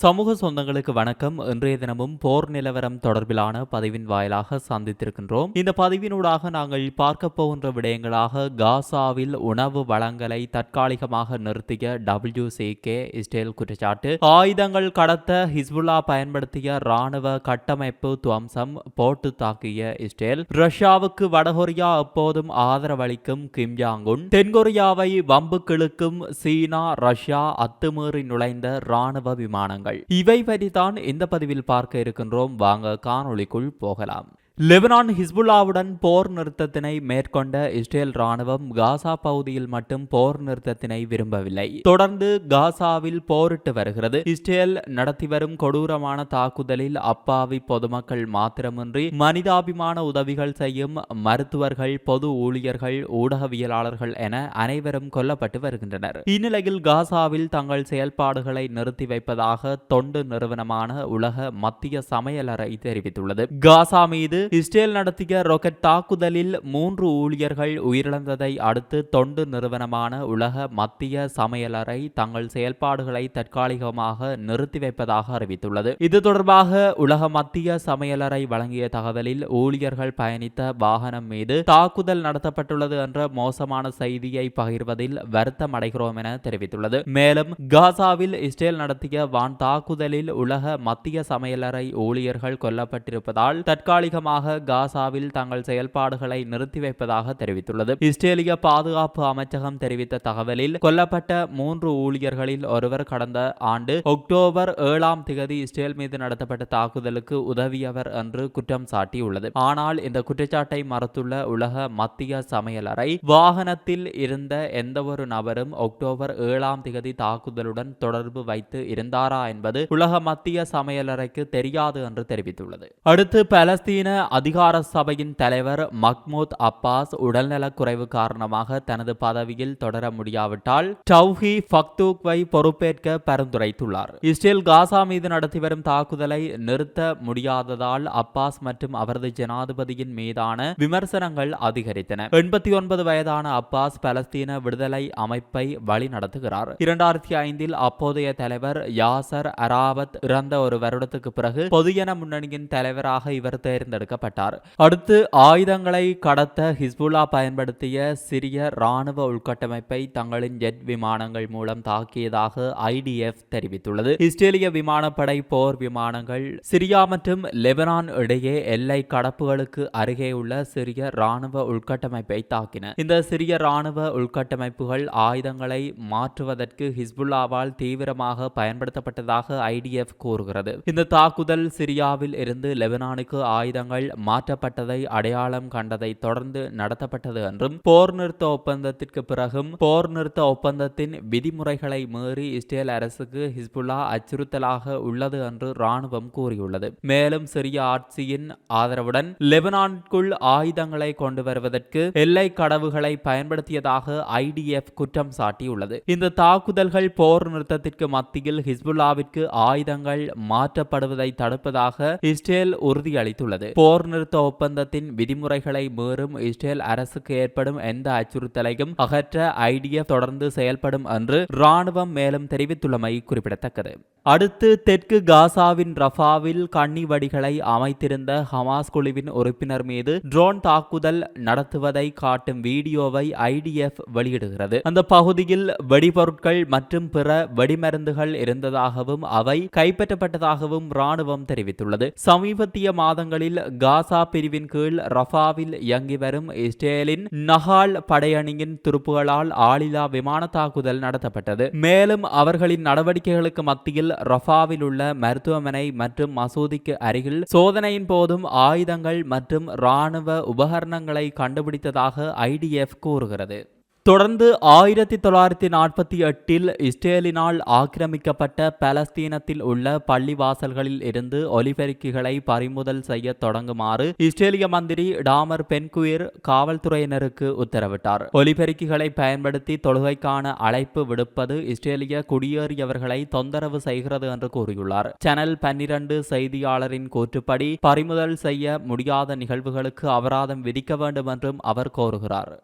சமூக சொந்தங்களுக்கு வணக்கம். இன்றைய தினமும் போர் நிலவரம் தொடர்பிலான பதிவின் வாயிலாக சந்தித்திருக்கின்றோம். இந்த பதிவினூடாக நாங்கள் பார்க்க போகின்ற விடயங்களாக காசாவில் உணவு வளங்களை தற்காலிகமாக நிறுத்திய டபிள்யூ கே இஸ்ரேல் குற்றச்சாட்டு ஆயுதங்கள் கடத்த ஹிஸ்புல்லா பயன்படுத்திய ராணுவ கட்டமைப்பு துவம்சம் போட்டு தாக்கிய இஸ்ரேல் ரஷ்யாவுக்கு வடகொரியா எப்போதும் ஆதரவளிக்கும் கிம் ஜாங்குன் தென்கொரியாவை தென்கொரியாவை வம்புக்கிழுக்கும் சீனா ரஷ்யா அத்துமீறி நுழைந்த ராணுவ விமானங்கள். இவை வரிதான் இந்த பதிவில் பார்க்க இருக்கின்றோம்? வாங்க காணொளிக்குள் போகலாம். லெபனான் ஹிஸ்புல்லாவுடன் போர் நிறுத்தத்தினை மேற்கொண்ட இஸ்ரேல் ராணுவம் காசா பகுதியில் மட்டும் போர் நிறுத்தத்தினை விரும்பவில்லை. தொடர்ந்து காசாவில் போரிட்டு வருகிறது. இஸ்ரேல் நடத்தி வரும் கொடூரமான தாக்குதலில் அப்பாவி பொதுமக்கள் மாத்திரமின்றி மனிதாபிமான உதவிகள் செய்யும் மருத்துவர்கள் பொது ஊழியர்கள் ஊடகவியலாளர்கள் என அனைவரும் கொல்லப்பட்டு வருகின்றனர். இந்நிலையில் காசாவில் தங்கள் செயல்பாடுகளை நிறுத்தி வைப்பதாக தொண்டு நிறுவனமான உலக மத்திய சமையலறை தெரிவித்துள்ளது. காசா மீது இஸ்ரேல் நடத்திய ராக்கெட் தாக்குதலில் மூன்று ஊழியர்கள் உயிரிழந்ததை அடுத்து தொண்டு நிறுவனமான உலக மத்திய சமையலறை தங்கள் செயல்பாடுகளை தற்காலிகமாக நிறுத்தி வைப்பதாக அறிவித்துள்ளது. இது தொடர்பாக உலக மத்திய சமையலறை வழங்கிய தகவலில் ஊழியர்கள் பயணித்த வாகனம் மீது தாக்குதல் நடத்தப்பட்டுள்ளது என்ற மோசமான செய்தியை பகிர்வதில் வருத்தம் அடைகிறோம் என தெரிவித்துள்ளது. மேலும் காசாவில் இஸ்ரேல் நடத்திய வான் தாக்குதலில் உலக மத்திய சமையலறை ஊழியர்கள் கொல்லப்பட்டிருப்பதால் தற்காலிகமாக காரணமாக காசாவில் தங்கள் செயல்பாடுகளை நிறுத்தி வைப்பதாக தெரிவித்துள்ளது. இஸ்ரேலிய பாதுகாப்பு அமைச்சகம் தெரிவித்த தகவலில் கொல்லப்பட்ட மூன்று ஊழியர்களில் ஒருவர் கடந்த ஆண்டு அக்டோபர் ஏழாம் திகதி இஸ்ரேல் மீது நடத்தப்பட்ட தாக்குதலுக்கு உதவியவர் என்று குற்றம் சாட்டியுள்ளது. ஆனால் இந்த குற்றச்சாட்டை மறுத்துள்ள உலக மத்திய சமையலறை வாகனத்தில் இருந்த எந்தவொரு நபரும் அக்டோபர் ஏழாம் திகதி தாக்குதலுடன் தொடர்பு வைத்து இருந்தாரா என்பது உலக மத்திய சமையலறைக்கு தெரியாது என்று தெரிவித்துள்ளது. அடுத்து பலஸ்தீன அதிகார சபையின் தலைவர் மக்மூத் அப்பாஸ் உடல்நலக் குறைவு காரணமாக தனது பதவியில் தொடர முடியாவிட்டால் டவுஹி ஃபக்தூக்வை பொறுப்பேற்க பரிந்துரைத்துள்ளார். இஸ்ரேல் காசா மீது நடத்தி வரும் தாக்குதலை நிறுத்த முடியாததால் அப்பாஸ் மற்றும் அவரது ஜனாதிபதியின் மீதான விமர்சனங்கள் அதிகரித்தன. எண்பத்தி ஒன்பது வயதான அப்பாஸ் பலஸ்தீன விடுதலை அமைப்பை வழி நடத்துகிறார் இரண்டாயிரத்தி ஐந்தில் அப்போதைய தலைவர் யாசர் அராவத் இறந்த ஒரு வருடத்துக்கு பிறகு பொதுஜன முன்னணியின் தலைவராக இவர் தேர்ந்தெடுக்க தேர்ந்தெடுக்கப்பட்டார் அடுத்து ஆயுதங்களை கடத்த ஹிஸ்புல்லா பயன்படுத்திய சிறிய ராணுவ உள்கட்டமைப்பை தங்களின் ஜெட் விமானங்கள் மூலம் தாக்கியதாக ஐடிஎஃப் தெரிவித்துள்ளது. இஸ்ரேலிய விமானப்படை போர் விமானங்கள் சிரியா மற்றும் லெபனான் இடையே எல்லை கடப்புகளுக்கு அருகே உள்ள சிறிய ராணுவ உள்கட்டமைப்பை தாக்கின. இந்த சிறிய ராணுவ உள்கட்டமைப்புகள் ஆயுதங்களை மாற்றுவதற்கு ஹிஸ்புல்லாவால் தீவிரமாக பயன்படுத்தப்பட்டதாக ஐடிஎஃப் கூறுகிறது. இந்த தாக்குதல் சிரியாவில் இருந்து லெபனானுக்கு ஆயுதங்கள் மாற்றப்பட்டதை அடையாளம் கண்டதை தொடர்ந்து நடத்தப்பட்டது என்றும் போர் நிறுத்த ஒப்பந்தத்திற்கு பிறகும் போர் நிறுத்த ஒப்பந்தத்தின் விதிமுறைகளை மீறி இஸ்ரேல் அரசுக்கு ஹிஸ்புல்லா அச்சுறுத்தலாக உள்ளது என்று ராணுவம் கூறியுள்ளது. மேலும் சிறிய ஆட்சியின் ஆதரவுடன் லெபனானுக்குள் ஆயுதங்களை கொண்டு வருவதற்கு எல்லை கடவுகளை பயன்படுத்தியதாக ஐடிஎஃப் குற்றம் சாட்டியுள்ளது. இந்த தாக்குதல்கள் போர் நிறுத்தத்திற்கு மத்தியில் ஹிஸ்புல்லாவிற்கு ஆயுதங்கள் மாற்றப்படுவதை தடுப்பதாக இஸ்ரேல் உறுதியளித்துள்ளது. போர் நிறுத்த ஒப்பந்தத்தின் விதிமுறைகளை மீறும் இஸ்ரேல் அரசுக்கு ஏற்படும் எந்த அச்சுறுத்தலையும் அகற்ற ஐடிஎஃப் தொடர்ந்து செயல்படும் என்று ராணுவம் மேலும் தெரிவித்துள்ளமை குறிப்பிடத்தக்கது. அடுத்து தெற்கு காசாவின் ரஃபாவில் கண்ணி வடிகளை அமைத்திருந்த ஹமாஸ் குழுவின் உறுப்பினர் மீது ட்ரோன் தாக்குதல் நடத்துவதை காட்டும் வீடியோவை ஐடிஎஃப் வெளியிடுகிறது. அந்த பகுதியில் வெடிபொருட்கள் மற்றும் பிற வெடிமருந்துகள் இருந்ததாகவும் அவை கைப்பற்றப்பட்டதாகவும் ராணுவம் தெரிவித்துள்ளது. சமீபத்திய மாதங்களில் காசா பிரிவின் கீழ் ரஃபாவில் இயங்கி வரும் இஸ்ரேலின் நஹால் படையணியின் துருப்புகளால் ஆளில்லா விமான தாக்குதல் நடத்தப்பட்டது. மேலும் அவர்களின் நடவடிக்கைகளுக்கு மத்தியில் ரஃபாவில் உள்ள மருத்துவமனை மற்றும் மசூதிக்கு அருகில் சோதனையின் போதும் ஆயுதங்கள் மற்றும் இராணுவ உபகரணங்களை கண்டுபிடித்ததாக ஐடிஎஃப் கூறுகிறது. தொடர்ந்து ஆயிரத்தி தொள்ளாயிரத்தி நாற்பத்தி எட்டில் இஸ்ரேலினால் ஆக்கிரமிக்கப்பட்ட பலஸ்தீனத்தில் உள்ள பள்ளிவாசல்களில் இருந்து ஒலிபெருக்கிகளை பறிமுதல் செய்ய தொடங்குமாறு இஸ்ரேலிய மந்திரி டாமர் பென்குயிர் காவல்துறையினருக்கு உத்தரவிட்டார். ஒலிபெருக்கிகளை பயன்படுத்தி தொழுகைக்கான அழைப்பு விடுப்பது இஸ்ரேலிய குடியேறியவர்களை தொந்தரவு செய்கிறது என்று கூறியுள்ளார். சேனல் பன்னிரண்டு செய்தியாளரின் கூற்றுப்படி பறிமுதல் செய்ய முடியாத நிகழ்வுகளுக்கு அபராதம் விதிக்க வேண்டும் என்றும் அவர் கோருகிறார்.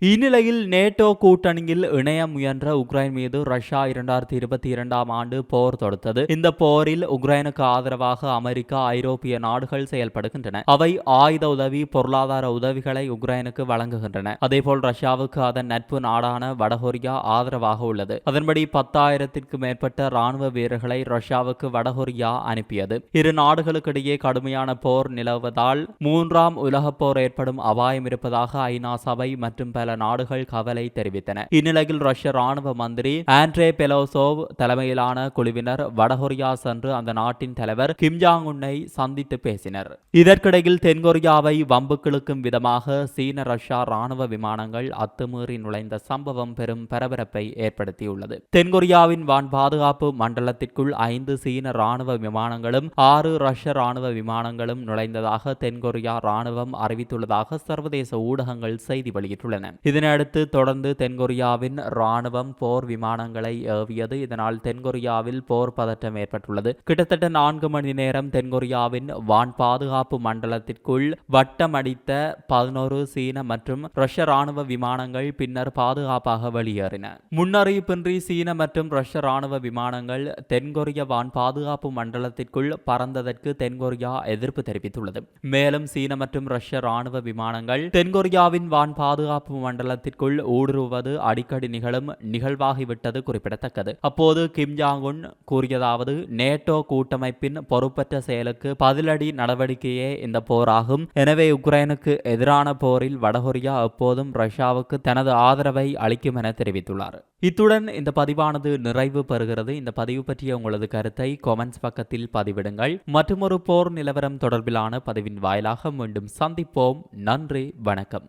இந்நிலையில் நேட்டோ கூட்டணியில் இணைய முயன்ற உக்ரைன் மீது ரஷ்யா இரண்டாயிரத்தி இருபத்தி இரண்டாம் ஆண்டு போர் தொடுத்தது. இந்த போரில் உக்ரைனுக்கு ஆதரவாக அமெரிக்கா ஐரோப்பிய நாடுகள் செயல்படுகின்றன. அவை ஆயுத உதவி பொருளாதார உதவிகளை உக்ரைனுக்கு வழங்குகின்றன. அதேபோல் ரஷ்யாவுக்கு அதன் நட்பு நாடான வடகொரியா ஆதரவாக உள்ளது. அதன்படி பத்தாயிரத்திற்கு மேற்பட்ட ராணுவ வீரர்களை ரஷ்யாவுக்கு வடகொரியா அனுப்பியது. இரு நாடுகளுக்கிடையே கடுமையான போர் நிலவுவதால் மூன்றாம் உலகப் போர் ஏற்படும் அபாயம் இருப்பதாக ஐநா சபை மற்றும் பல நாடுகள் கவலை தெரிவித்தன. இந்நிலையில் ரஷ்ய ராணுவ மந்திரி ஆண்ட்ரே பெலோசோவ் தலைமையிலான குழுவினர் வடகொரியா சென்று அந்த நாட்டின் தலைவர் கிம் ஜாங் உன்னை சந்தித்து பேசினர். இதற்கிடையில் தென்கொரியாவை வம்புக்கிழுக்கும் விதமாக சீன ரஷ்யா ராணுவ விமானங்கள் அத்துமீறி நுழைந்த சம்பவம் பெரும் பரபரப்பை ஏற்படுத்தியுள்ளது. தென்கொரியாவின் வான் பாதுகாப்பு மண்டலத்திற்குள் ஐந்து சீன ராணுவ விமானங்களும் ஆறு ரஷ்ய ராணுவ விமானங்களும் நுழைந்ததாக தென்கொரியா ராணுவம் அறிவித்துள்ளதாக சர்வதேச ஊடகங்கள் செய்தி வெளியிட்டுள்ளன. இதனையடுத்து தொடர்ந்து தென்கொரியாவின் ராணுவம் போர் விமானங்களை ஏவியது. இதனால் தென்கொரியாவில் போர் பதற்றம் ஏற்பட்டுள்ளது. கிட்டத்தட்ட நான்கு மணி நேரம் தென்கொரியாவின் வான் பாதுகாப்பு மண்டலத்திற்குள் வட்டமடித்த பதினோரு சீன மற்றும் ரஷ்ய ராணுவ விமானங்கள் பின்னர் பாதுகாப்பாக வெளியேறின. முன்னறிவிப்பின்றி சீன மற்றும் ரஷ்ய ராணுவ விமானங்கள் தென்கொரிய வான் பாதுகாப்பு மண்டலத்திற்குள் பறந்ததற்கு தென்கொரியா எதிர்ப்பு தெரிவித்துள்ளது. மேலும் சீன மற்றும் ரஷ்ய ராணுவ விமானங்கள் தென்கொரியாவின் வான் பாதுகாப்பு மண்டலத்திற்குள் ஊடுருவது அடிக்கடி நிகழும் நிகழ்வாகிவிட்டது குறிப்பிடத்தக்கது. அப்போது கிம் ஜாங் உன் கூறியதாவது நேட்டோ கூட்டமைப்பின் பொறுப்பற்ற செயலுக்கு பதிலடி நடவடிக்கையே இந்த போராகும். எனவே உக்ரைனுக்கு எதிரான போரில் வடகொரியா எப்போதும் ரஷ்யாவுக்கு தனது ஆதரவை அளிக்கும் என தெரிவித்துள்ளார். இத்துடன் இந்த பதிவானது நிறைவு பெறுகிறது. இந்த பதிவு பற்றிய உங்களது கருத்தை கொமெண்ட்ஸ் பக்கத்தில் பதிவிடுங்கள். மற்றொரு போர் நிலவரம் தொடர்பிலான பதிவின் வாயிலாக மீண்டும் சந்திப்போம். நன்றி வணக்கம்.